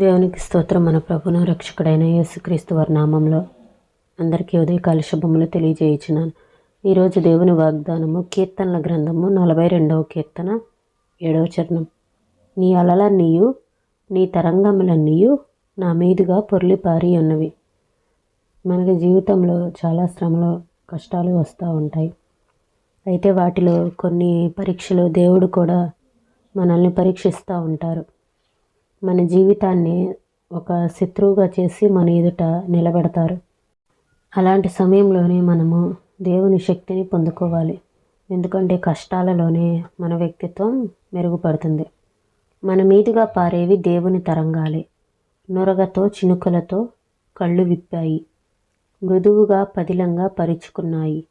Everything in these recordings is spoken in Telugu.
దేవునికి స్తోత్రం. మన ప్రభును రక్షకుడైన యేసుక్రీస్తు వారి నామంలో అందరికీ ఉదయకాల శుభములు తెలియజేయించినాను ఈరోజు దేవుని వాగ్దానము కీర్తనల గ్రంథము నలభై రెండవ కీర్తన ఏడవ చరణం. నీ అలలన్నీయు నీ తరంగములన్నీయు నా మీదుగా పొర్లిపారి ఉన్నవి. మనకి జీవితంలో చాలా శ్రమలు కష్టాలు వస్తూ ఉంటాయి. అయితే వాటిలో కొన్ని పరీక్షలు దేవుడు కూడా మనల్ని పరీక్షిస్తూ ఉంటారు. మన జీవితాన్ని ఒక శత్రువుగా చేసి మన ఎదుట నిలబెడతారు. అలాంటి సమయంలోనే మనము దేవుని శక్తిని పొందుకోవాలి. ఎందుకంటే కష్టాలలోనే మన వ్యక్తిత్వం మెరుగుపడుతుంది. మన మీదుగా పారేవి దేవుని తరంగాలే. నొరగతో చినుకలతో కళ్ళు విప్పాయి. మృదువుగా పదిలంగా పరుచుకున్నాయి.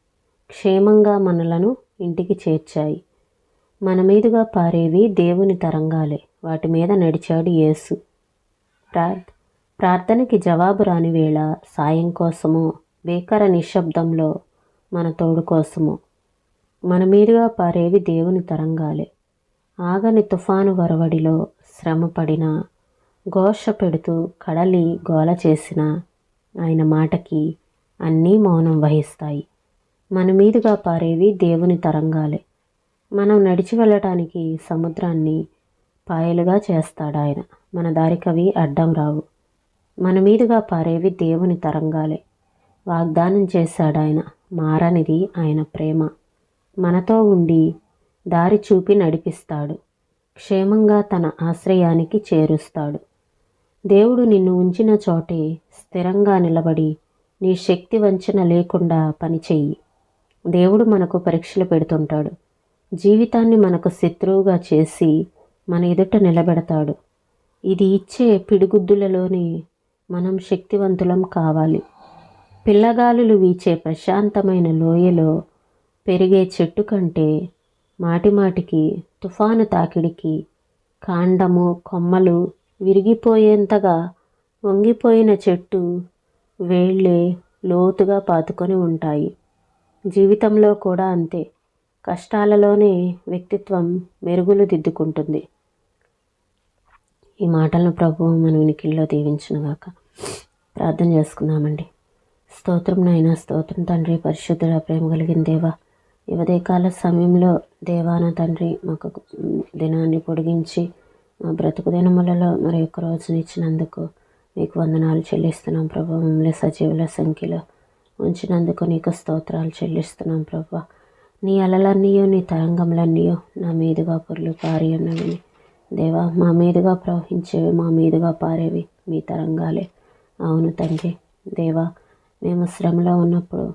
క్షేమంగా మనలను ఇంటికి చేర్చాయి. మన మీదుగా పారేవి దేవుని తరంగాలే. వాటి మీద నడిచాడు యేసు. ప్రార్థ ప్రార్థనకి జవాబు రాని వేళ సాయం కోసము భీకర నిశ్శబ్దంలో మన తోడు కోసము మన మీదుగా పారేవి దేవుని తరంగాలే. ఆగని తుఫాను వరవడిలో శ్రమ పడిన ఘోష పెడుతూ కడలి గోల చేసిన ఆయన మాటకి అన్నీ మౌనం వహిస్తాయి. మన మీదుగా పారేవి దేవుని తరంగాలే. మనం నడిచి వెళ్ళటానికి సముద్రాన్ని పాయలుగా చేస్తాడు ఆయన మన దారికవి అడ్డం రావు. మన మీదుగా పారేవి దేవుని తరంగాలే. వాగ్దానం చేశాడు ఆయన మారనిది ఆయన ప్రేమ. మనతో ఉండి దారి చూపి నడిపిస్తాడు. క్షేమంగా తన ఆశ్రయానికి చేరుస్తాడు. దేవుడు నిన్ను ఉంచిన చోటే స్థిరంగా నిలబడి నీ శక్తి వంచన లేకుండా పనిచెయ్యి దేవుడు మనకు పరీక్షలు పెడుతుంటాడు. జీవితాన్ని మనకు శత్రువుగా చేసి మన ఎదుట నిలబెడతాడు. ఇది ఇచ్చే పిడిగుద్దులలోని మనం శక్తివంతులం కావాలి. పిల్లగాలులు వీచే ప్రశాంతమైన లోయలో పెరిగే చెట్టు కంటే మాటిమాటికి తుఫాను తాకిడికి కాండము కొమ్మలు విరిగిపోయేంతగా వంగిపోయిన చెట్టు వేళ్ళే లోతుగా పాతుకొని ఉంటాయి. జీవితంలో కూడా అంతే. కష్టాలలోనే వ్యక్తిత్వం మెరుగులు దిద్దుకుంటుంది. ఈ మాటలను ప్రభు మన వినికిల్లో దీవించునుగాక. ప్రార్థన చేసుకుందామండి. స్తోత్రం నైనా స్తోత్రం తండ్రి పరిశుద్ధుల ప్రేమ కలిగిన దేవా. ఈ సమయంలో దేవాన తండ్రి మాకు దినాన్ని పొడిగించి మా బ్రతుకు దినములలో మరి ఒక్క రోజునిచ్చినందుకు మీకు వందనాలు చెల్లిస్తున్నాం ప్రభు. మమ్మల్ని సజీవుల సంఖ్యలో ఉంచినందుకు నీకు స్తోత్రాలు చెల్లిస్తున్నాం ప్రభు. నీ అలలన్నీయో నీ తరంగములన్నీయో నా మీదుగా పొర్లు పారి ఉన్నవి. దేవా మా మీదుగా ప్రవహించేవి మా మీదుగా పారేవి మీ తరంగాలే. అవును తండ్రి. దేవా మేము శ్రమలో ఉన్నప్పుడు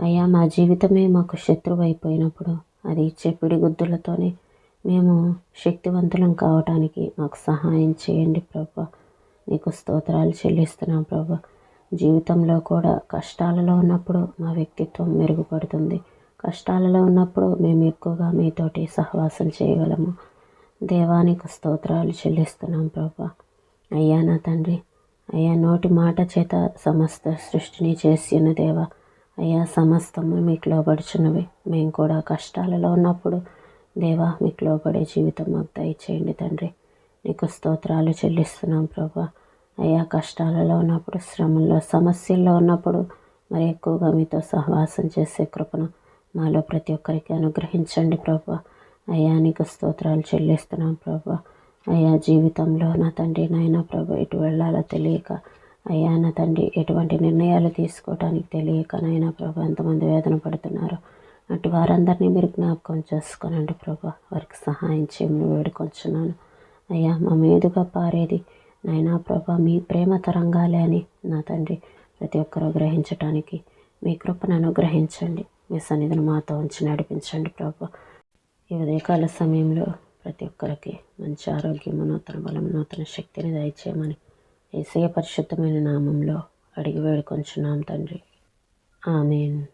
అయ్యా మా జీవితమే మాకు శత్రువు అయిపోయినప్పుడు అది ఇచ్చే పిడిగుద్దులతోనే మేము శక్తివంతులం కావటానికి మాకు సహాయం చేయండి ప్రభా. నీకు స్తోత్రాలు చెల్లిస్తున్నాం ప్రభా. జీవితంలో కూడా కష్టాలలో ఉన్నప్పుడు మా వ్యక్తిత్వం మెరుగుపడుతుంది. కష్టాలలో ఉన్నప్పుడు మేము ఎక్కువగా మీతోటి సహవాసం చేయగలము. దేవానికి స్తోత్రాలు చెల్లిస్తున్నాం ప్రభా. అయ్యా నా తండ్రి అయ్యా నోటి మాట చేత సమస్త సృష్టిని చేసిన దేవా అయ్యా సమస్తము మీకు లోబడుచున్నవి. మేము కూడా కష్టాలలో ఉన్నప్పుడు దేవా మీకు లోబడే జీవితం మాకు దయచేయండి తండ్రి. నీకు స్తోత్రాలు చెల్లిస్తున్నాం ప్రభా. అయ్యా కష్టాలలో ఉన్నప్పుడు శ్రమంలో సమస్యల్లో ఉన్నప్పుడు మరి ఎక్కువగా మీతో సహవాసం చేసే కృపను మాలో ప్రతి ఒక్కరికి అనుగ్రహించండి ప్రభా. అయ్యా నీకు స్తోత్రాలు చెల్లిస్తున్నాను ప్రభా. అయ్యా జీవితంలో నా తండ్రి నాయన ప్రభా ఎటు వెళ్ళాలో తెలియక అయ్యా నా తండ్రి ఎటువంటి నిర్ణయాలు తీసుకోవడానికి తెలియక నాయన ప్రభా ఎంతమంది వేదన పడుతున్నారు. అటు వారందరినీ మీరు జ్ఞాపకం చేసుకోనండి ప్రభా. వారికి సహాయం చేయమని వేడుకొంచున్నాను. అయ్యా మా మీదుగా పారేది నాయనా ప్రభా మీ ప్రేమ తరంగాలే అని నా తండ్రి ప్రతి ఒక్కరూ గ్రహించటానికి మీ కృపను అనుగ్రహించండి. మీ సన్నిధిని మాతో ఉంచి నడిపించండి ప్రభా. ఈ ఉదయకాల సమయంలో ప్రతి ఒక్కరికి మంచి ఆరోగ్యము నూతన బలం నూతన శక్తిని దయచేయమని ఏసయ పరిశుద్ధమైన నామంలో అడిగి వేడుకొంచున్నాం తండ్రి. ఆమెన్.